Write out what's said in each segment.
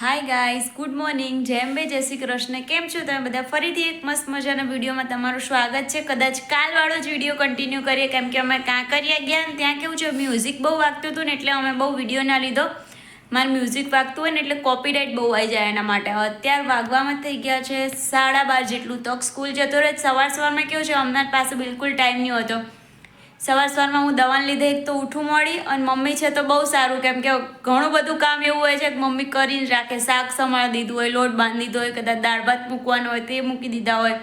Hi guys good morning જેમ બે જય શ્રી કૃષ્ણ. કેમ છો તમે બધા? ફરીથી એક મસ્ત મજાના વિડીયોમાં તમારું સ્વાગત છે. કદાચ કાલવાળો જ વીડિયો કન્ટિન્યુ કરીએ, કેમ કે અમે કાંકરિયા ગયા ત્યાં કેવું છે મ્યુઝિક બહુ વાગતું હતું ને એટલે અમે બહુ વીડિયો ના લીધો. મારે મ્યુઝિક વાગતું હોય ને એટલે કોપીરાઇટ બહુ આવી જાય એના માટે. અત્યારે વાગવામાં થઈ ગયા છે સાડા બાર જેટલું. તો સ્કૂલ જતો રહે, સવાર સવારમાં કેવું છે અમદાવાદ પાસે બિલકુલ ટાઈમ નહીં હોતો સવાર સવારમાં હું દવાને લીધે એક તો ઉઠું મળી અને મમ્મી છે તો બહુ સારું, કેમ કે ઘણું બધું કામ એવું હોય છે કે મમ્મી કરીને રાખે, શાક સંભાળી દીધું હોય, લોટ બાંધી દીધો હોય, કદાચ દાળ ભાત મૂકવાનો હોય, તે મૂકી દીધા હોય.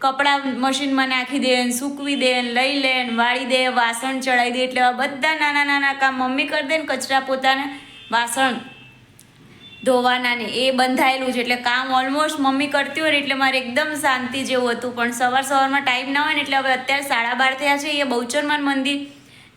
કપડાં મશીનમાં નાખી દે ને સૂકવી દે ને લઈ લે ને વાળી દે, વાસણ ચડાવી દે, એટલે બધા નાના નાના કામ મમ્મી કરી દે ને કચરા પોતાને વાસણ ધોવાના ને એ બંધાયેલું છે. એટલે કામ ઓલમોસ્ટ મમ્મી કરતી હોય એટલે મારે એકદમ શાંતિ જેવું હતું. પણ સવાર સવારમાં ટાઈમ ના હોય ને એટલે હવે અત્યારે સાડા બાર થયા છે. એ બહુચરમાન મંદિર,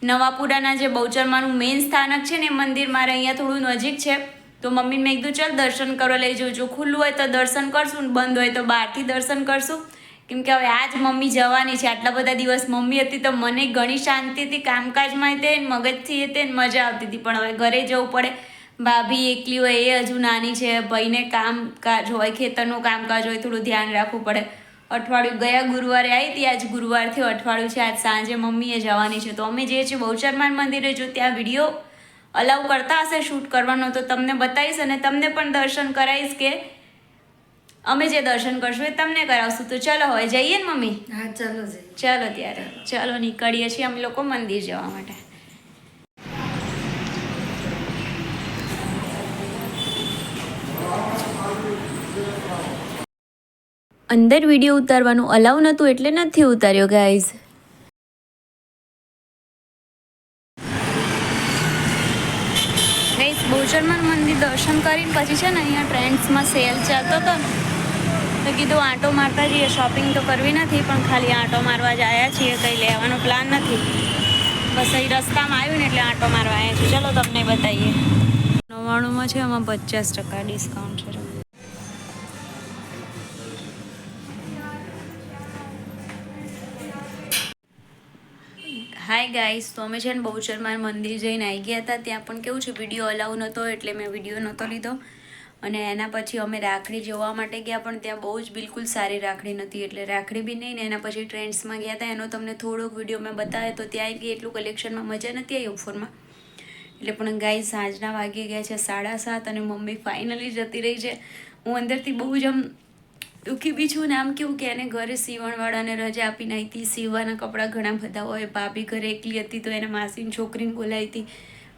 નવાપુરાના જે બહુચરમાનું મેઇન સ્થાનક છે ને એ મંદિર મારે અહીંયા થોડું નજીક છે. તો મમ્મીને મેં કીધું, ચાલ દર્શન કરવા લઈ જવું જો ખુલ્લું હોય તો દર્શન કરશું ને બંધ હોય તો બહારથી દર્શન કરશું. કેમ કે હવે આજ મમ્મી જવાની છે. આટલા બધા દિવસ મમ્મી હતી તો મને ઘણી શાંતિ હતી. કામકાજમાં તે મગજથી તે મજા આવતી હતી. પણ હવે ઘરે જવું પડે. ભાભી એકલી હોય એ હજુ નાની છે ભાઈને કામકાજ હોય ખેતરનું કામકાજ હોય થોડું ધ્યાન રાખવું પડે. અઠવાડિયું ગયા ગુરુવારે આવી હતી આજ ગુરુવારથી અઠવાડિયું છે આજ સાંજે મમ્મીએ જવાની છે. તો અમે જે છે બહુચરમાન મંદિરે જો ત્યાં વીડિયો અલાઉ કરતા હશે શૂટ કરવાનો તો તમને બતાવીશ અને તમને પણ દર્શન કરાવીશ કે અમે જે દર્શન કરશું એ તમને કરાવશું. તો ચલો હવે જઈએ ને મમ્મી? હા ચાલો ચલો ચાલો ત્યારે. ચાલો નીકળીએ છીએ અમે લોકો મંદિર જવા માટે. અંદર વીડિયો ઉતારવાનું અલાઉ નહોતું એટલે નથી ઉતાર્યો ગાઈઝ ગાઈઝ બહુચરમાન મંદિર દર્શન કરીને પછી છે ને અહીંયા ટ્રેન્ડ્સમાં સેલ ચાલતો હતો ને, તો કીધું આંટો મારતા જઈએ શોપિંગ તો કરવી નથી, પણ ખાલી આંટો મારવા જ આવ્યા છીએ, કંઈ લેવાનો પ્લાન નથી. બસ અહીં રસ્તામાં આવ્યું ને એટલે આંટો મારવા આવ્યા છીએ. ચલો તમને બતાવીએ નવ્વાણુંમાં છે, આમાં પચાસ ટકા ડિસ્કાઉન્ટ છે. હાય ગાઈસ તો અમે છે ને બહુચરમાર મંદિર જઈને આવી ગયા હતા. ત્યાં પણ કેવું છે વીડિયો અલાઉ નહોતો, એટલે મેં વીડિયો નહોતો લીધો. અને એના પછી અમે રાખડી જોવા માટે ગયા, પણ ત્યાં બહુ જ બિલકુલ સારી રાખડી નથી એટલે રાખડી બી નહીં ને એના પછી ટ્રેન્ડ્સમાં ગયા હતા. એનો તમને થોડોક વીડિયો મેં બતાવ્યો તો ત્યાં ગઈ, એટલું કલેક્શનમાં મજા નથી આવી ઓફરમાં એટલે પણ ગાઈ સાંજના વાગી ગયા છે સાડા સાત અને મમ્મી ફાઇનલી જતી રહી છે. હું અંદરથી બહુ જ આમ દુઃખી બી છું ને આમ કેવું કે એને ઘરે સીવણવાળાને રજા આવી હતી સીવવાના કપડાં ઘણા બધા હોય, ભાભી ઘરે એકલી હતી તો એને માસીની છોકરીને બોલાવી હતી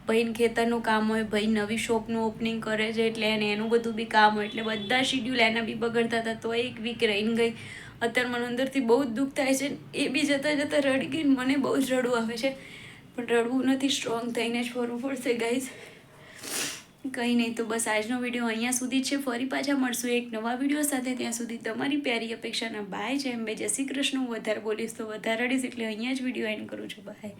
ભાઈને ખેતરનું કામ હોય, ભાઈ નવી શોપનું ઓપનિંગ કરે છે એટલે એને એનું બધું બી કામ હોય. એટલે બધા શિડ્યુલ એના બી બગડતા હતા તો એક વીક રહીને ગઈ. અત્યારે મને અંદરથી બહુ જ દુઃખ થાય છે. એ બી જતાં જતાં રડી ગઈ મને બહુ જ રડવું આવે છે. પણ રડવું નથી સ્ટ્રોંગ થઈને જ ફરવું પડશે ગાઈઝ કંઈ નહીં તો બસ આજનો વીડિયો અહીંયા સુધી છે. ફરી પાછા મળશું એક નવા વીડિયો સાથે. ત્યાં સુધી તમારી પ્યારી અપેક્ષાના બાય એમ બે જય શ્રી કૃષ્ણ. હું વધારે બોલીશ તો વધારે રડીશ એટલે અહીંયા જ વીડિયો એન્ડ કરું છું. બાય